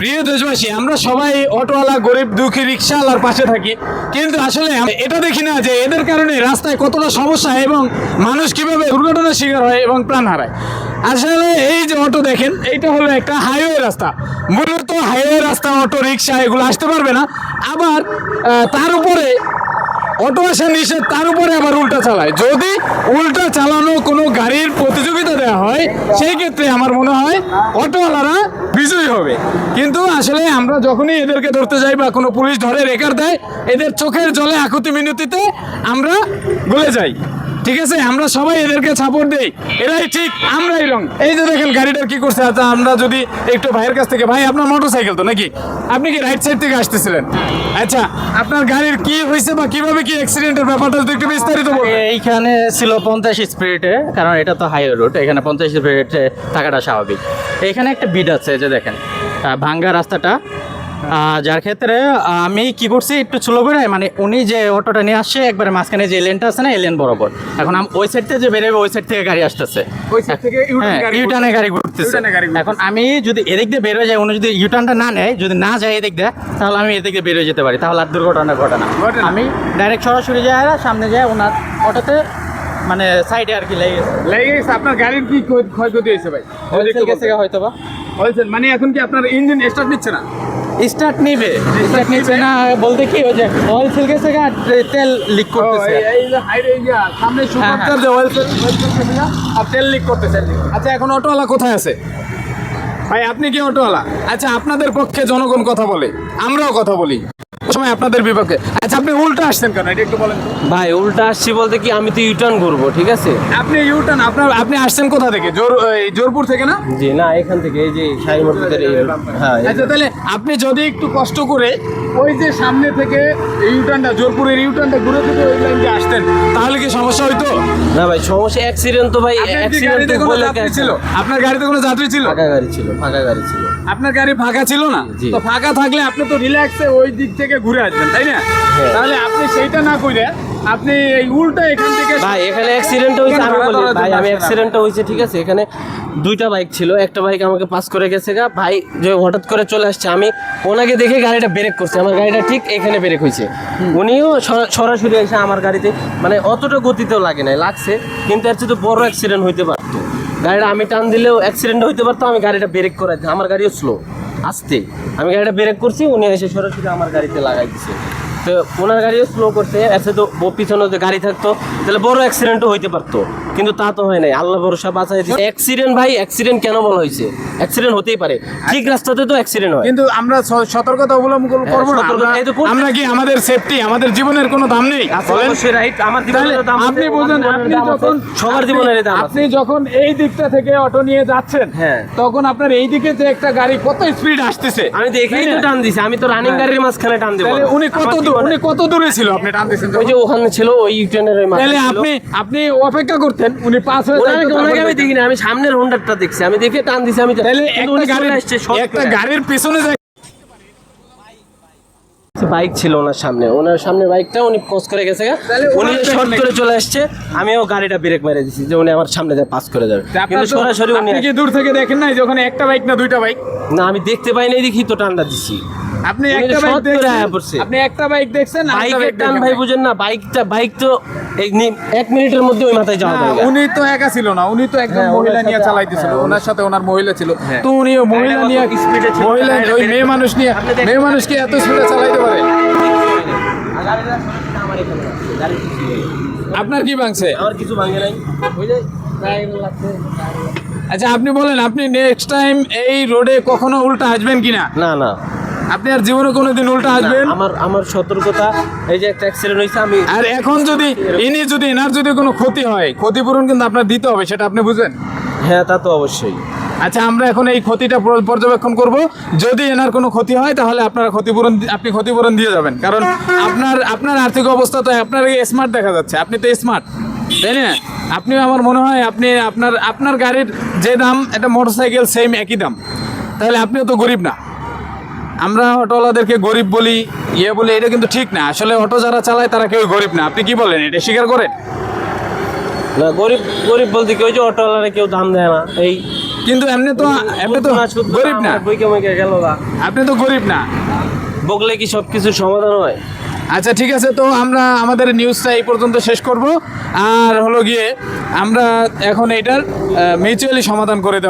প্রিয় দেশবাসী, আমরা সবাই অটোওয়ালা, গরিব, দুঃখী, রিক্সাওয়ালার পাশে থাকি। কিন্তু আসলে এটা দেখি না যে এদের কারণে রাস্তায় কতটা সমস্যা এবং মানুষ কীভাবে দুর্ঘটনার শিকার হয় এবং প্রাণ হারায়। আসলে এই যে অটো দেখেন, এইটা হলো একটা হাইওয়ে রাস্তা। মূলত হাইওয়ে রাস্তা, অটো, রিক্সা, এগুলো আসতে পারবে না। আবার তার উপরে অটো আসা নিষেধ, তার উপরে আবার উল্টা চালায়। যদি উল্টা চালানো কোনো গাড়ির প্রতিযোগিতা দেওয়া হয়, সেই ক্ষেত্রে আমার মনে হয় অটোওয়ালারা হবে। কিন্তু আসলে আমরা যখনই এদেরকে ধরতে যাই বা কোনো পুলিশ ধরে রেকার দেয়, এদের চোখের জলে আকুতি মিনতিতে আমরা গলে যাই। ঠিক আছে, আমরা সবাই এদেরকে সাপোর্ট দেই। এরাই ঠিক, আমরাই রং এই যে দেখেন, গাড়িটার কি করছে? আচ্ছা আমরা যদি একটু ভাইয়ের কাছ থেকে ভাই, আপনার মোটর সাইকেল তো নাকি? আপনি কি রাইট সাইড থেকে আসতেছিলেন? আচ্ছা আপনার গাড়ির কি হয়েছে বা কীভাবে কি অ্যাক্সিডেন্টের ব্যাপারটা যদি একটু বিস্তারিত এইখানে ছিল পঞ্চাশ স্পিরিটে কারণ এটা তো হাইওয়ে রুট এখানে পঞ্চাশ স্পিরিটে থাকাটা স্বাভাবিক। এখানে একটা বিড আছে যে দেখেন। ভাঙ্গা রাস্তাটা যার ক্ষেত্রে আমি কি করছি একটু স্লো করে মানে উনি যে অটোটা নিয়ে আসছে একবারে মাঝখানে যে লেনটা আছে না এই বরাবর। এখন আম- ওই সাইড থেকে যে বেরোবে ওই সাইড থেকে গাড়ি আসতেছে। U-turn হ্যাঁ, গাড়ি ইউটার্নে গাড়ি ঘুরতেছে। এখন আমি যদি এদিক দিয়ে বেরোয় যাই উনি যদি ইউটার্নটা না নেয় যদি না যায় এদিক দিয়ে তাহলে আমি এদিক দিয়ে বেরোয় যেতে পারি। তাহলে আর দুর্ঘটনা ঘটে না। আমি ডাইরেক্ট সরাসরি যাই আর সামনে যাই ওনার অটোতে মানে সাইডে আর কি লেগে গেছে। লেগে গেছে। আপনার গাড়ির কি ক্ষয়- ক্ষয়ক্ষতি হয়েছে ভাই? হয়তো বা বলছেন মানে এখন কি আপনার ইঞ্জিন স্টার্ট নিচ্ছে না? স্টার্ট নিবে। স্টার্ট নিচ্ছে না বলতে কি ওই যে অয়েল গেছে গা তেল লিক করতেছে। এই- যে হাইরে এই সামনে সুপারচার যে অয়েল আর তেল লিক করতেছে। আচ্ছা এখন অটোওয়ালা কোথায় আছে? ভাই আপনি কি অটোওয়ালা? আচ্ছা আপনাদের পক্ষে জনগণ কথা বলে আমরাও কথা বলি। সময় আপনাদের বিপক্ষে। আচ্ছা আপনি উল্টা আসছেন কেন? এটা একটু বলেন। ভাই উল্টা আসছি বলতে কি আমি তো ইউটার্ন করব ঠিক আছে? আপনি ইউটার্ন আপনার আপনি আসছেন কোথা থেকে? জোর এই জোরপুর থেকে না? জি না এখান থেকে এই যে শাহী মসজিদের এই হ্যাঁ আচ্ছা তাহলে আপনি যদি একটু কষ্ট করে ওই যে সামনে থেকে ইউটার্নটা জোরপুরের ইউটার্নটা ঘুরে থেকে ওই লাইন দিয়ে আসতেন তাহলে কি সমস্যা হইতো? না ভাই সমস্যা অ্যাক্সিডেন্ট তো ভাই অ্যাক্সিডেন্ট কোনো যাত্রী ছিল? আপনার গাড়িতে কোনো যাত্রী ছিল? ফাঁকা গাড়ি ছিল ফাঁকা গাড়ি ছিল। আপনার গাড়ি ফাঁকা ছিল না? তো ফাঁকা থাকলে আপনি তো রিল্যাক্সে ওই দিক থেকে ঘুরে আসবেন তাই না? হ্যাঁ। তাহলে আপনি সেইটা না করে আপনি এই উল্টা এখান থেকে ভাই, এখানে অ্যাক্সিডেন্ট হয়েছে, আমি বলি, ভাই, আমি অ্যাক্সিডেন্টটা হয়েছে, ঠিক আছে? এখানে দুইটা বাইক ছিল, একটা বাইক আমাকে পাস করে গেছে গা। ভাই, যে হঠাৎ করে চলে আসছে, আমি ওনাকে দেখে গাড়িটা ব্রেক করছে, আমার গাড়িটা ঠিক এখানে ব্রেক হয়েছে। উনিও সরা- সরাসরি এসে আমার গাড়িতে মানে অতটা গতিতেও লাগে নাই, লাগছে, কিন্তু এর চেয়ে বড় অ্যাক্সিডেন্ট হইতে পারতো। গাড়িটা আমি টান দিলেও অ্যাক্সিডেন্ট হইতে পারতো, আমি গাড়িটা ব্রেক করে আমার গাড়িও স্লো আসতে। আমি গাড়িটা ব্রেক করছি, উনি এসে সরাসরি আমার গাড়িতে লাগাই দিচ্ছে তো ওনার গাড়িও স্লো করছে এসে তো ও পিছনে যে গাড়ি থাকতো তাহলে বড় অ্যাক্সিডেন্টও হইতে পারতো। কিন্তু তা তো হয় নাই আল্লাহ ভরসা বাঁচাই দিচ্ছে অ্যাক্সিডেন্ট ভাই অ্যাক্সিডেন্ট কেন বলা হয়েছে? অ্যাক্সিডেন্ট হতেই পারে। ঠিক রাস্তাতে তো অ্যাক্সিডেন্ট হয়। কিন্তু আমরা সতর্কতা অবলম্বন করব না। আমরা- কি আমাদের সেফটি আমাদের জীবনের কোনো দাম নেই? আপনি বুঝেন আপনি যখন সবার জীবনের দাম আপনি যখন এই দিকটা থেকে অটো নিয়ে যাচ্ছেন হ্যাঁ। তখন আপনার এই দিকে যে একটা গাড়ি কত স্পিড আসতেছে? আমি দেখেই তো টান দিছি আমি তো রানিং গাড়ির মাঝখানে টান দেবো। উনি কত উনি কত দূরে ছিল আপনি টান দিয়েছেন ওই যে ওখানে ছিল ওই ওই তাহলে আপনি আপনি অপেক্ষা করতেন উনি পাস হয়ে ওনাকে ওনাকে আমি তারপর দেখিনি আমি সামনের হোন্ডারটা দেখছি আমি দেখে টান দিছি আমি তাহলে একটা গাড়ির আসছে একটা গাড়ির পিছনে যে বাইক ছিল ওনার সামনে ওনার সামনে বাইকটা উনি ক্রস করে গেছে উনি শর্ট করে চলে আসছে আমিও গাড়িটা ব্রেক মেরে দিছি যে উনি আমার সামনে পাস করে যাবে। কিন্তু সরাসরি উনি দূর থেকে দেখেন নাই যখন একটা বাইক না দুইটা বাইক না আমি দেখতে পাই নাই দেখি তো টানটা দিছি। আপনি একটা বাইক দেখছেন? আপনি একটা বাইক দেখছেন বাইকের টান ভাই বুঝেন না বাইকটা বাইক তো এই এক মিনিটের মধ্যে ওই মাথায় যাওয়া যায় উনি তো একা ছিল না উনি তো একজন হ্যাঁ, মহিলা নিয়ে চালাইতেছিল হ্যাঁ, ওনার সাথে ওনার মহিলা ছিল। হ্যাঁ। তো উনি মহিলা নিয়ে মহিলা ওই মেয়ে মানুষ নিয়ে মেয়ে মানুষ কি এত স্পিডে চালাইতে পারে। আপনার কি ভাঙছে? আমার কিছু ভাঙে নাই। ওই যে টায়ার লাগছে আচ্ছা আপনি বলেন আপনি নেক্সট টাইম এই রোডে কখনো উল্টা আসবেন কিনা? না না। আপনি আর জীবনে কোনোদিন উল্টা আসবেন? আমার আমার সতর্কতা এই যে একটা অ্যাক্সিডেন্ট হয়েছে আমি আর এখন যদি ইনি যদি এনার যদি কোনো ক্ষতি হয় ক্ষতিপূরণ কিন্তু আপনার দিতে হবে সেটা আপনি বুঝেন হ্যাঁ তা তো অবশ্যই। আচ্ছা আমরা এখন এই ক্ষতিটা পর্যবেক্ষণ করব। যদি এনার কোনো ক্ষতি হয় তাহলে আপনারা ক্ষতিপূরণ আপনি ক্ষতিপূরণ দিয়ে যাবেন। কারণ আপনার আপনার আর্থিক অবস্থা তো আপনার স্মার্ট দেখা যাচ্ছে। আপনি তো স্মার্ট তাই না? আপনি আমার মনে হয় আপনি আপনার আপনার গাড়ির যে দাম একটা মোটরসাইকেল সেম একই দাম। তাহলে আপনিও তো গরিব না। আমরা অটোওয়ালাদেরকে গরিব বলি ইয়ে বলি এটা কিন্তু ঠিক না। আসলে অটো যারা চালায় তারা কেউ গরিব না। আপনি কি বলেন? এটা স্বীকার করেন? না গরিব গরিব বলতে কি ওই যে অটোওয়ালারা কেউ দাম দেয় না? এই কিন্তু এমনি তো এমনি তো গরিব না। বইকে গেল না। আপনি তো গরিব না। বকলে কি সব কিছুর সমাধান হয়? আচ্ছা ঠিক আছে। তো আমরা আমাদের নিউজটা এই পর্যন্ত শেষ করব। আর হলো গিয়ে আমরা এখন এটার মিউচুয়ালি সমাধান করে দেব।